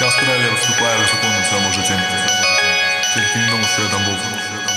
Я стрелі вступаю в закону в цьому житті. Тільки в тому, що я там був.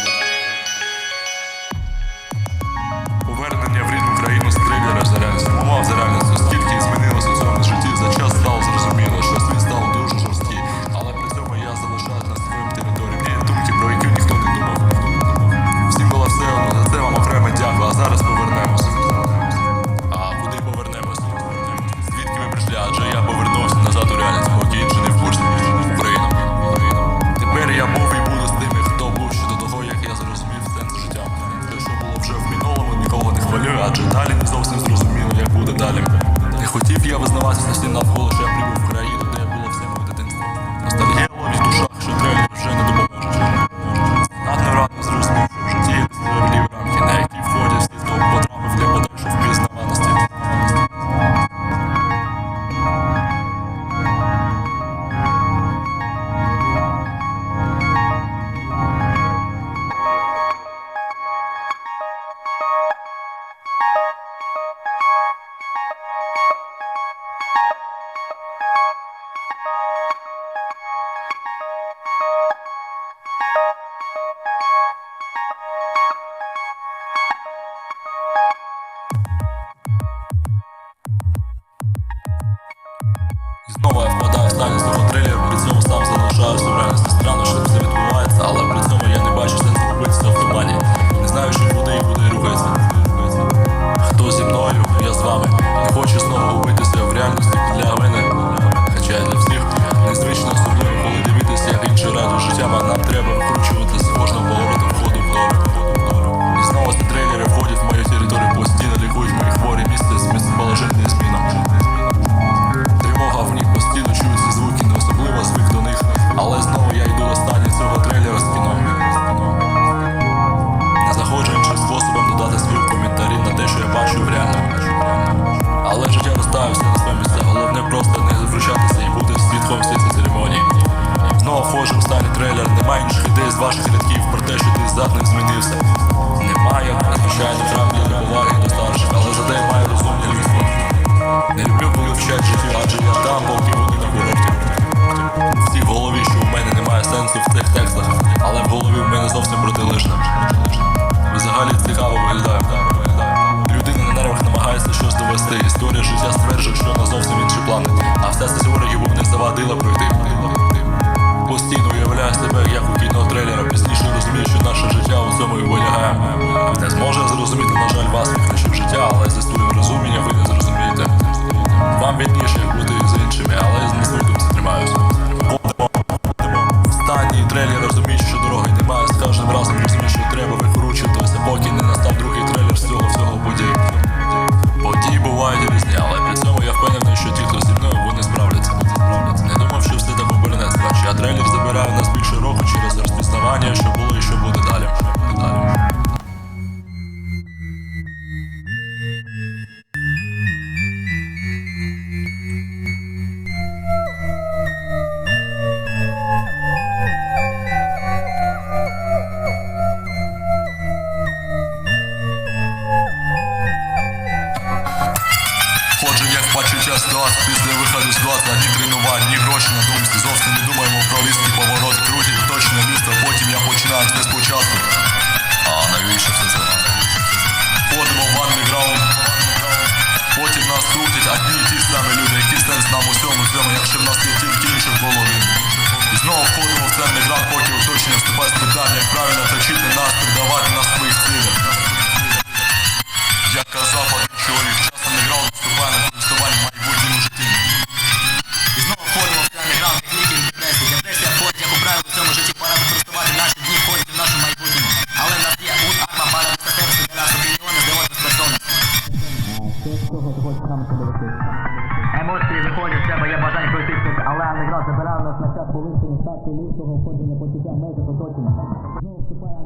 Снова я впадаю в стадию злого трейлера, при цьому сам залишаюся в реальності страну, щоб Не зовсім протилежна. Взагалі цікаво виглядає. Людина на нервах намагається щось довести. Історія життя стверджує, що на зовсім інші плани. А все ця теорія йому не завадила пройти. безплатно, ні тренувань, ні гроші на думці. Зовсім не думаємо про різки, поворот крутить, точне місто, потім я починаю все спочатку. А навіщо все це? Ходимо в ванний граунд потім нас крутять, одні ті самі люди, які сенс нам усьому цьому, якщо в нас є тільки інших голови. І знову входимо в ценний град. контакту лівшого входження почуття межі оточення. Знову вступає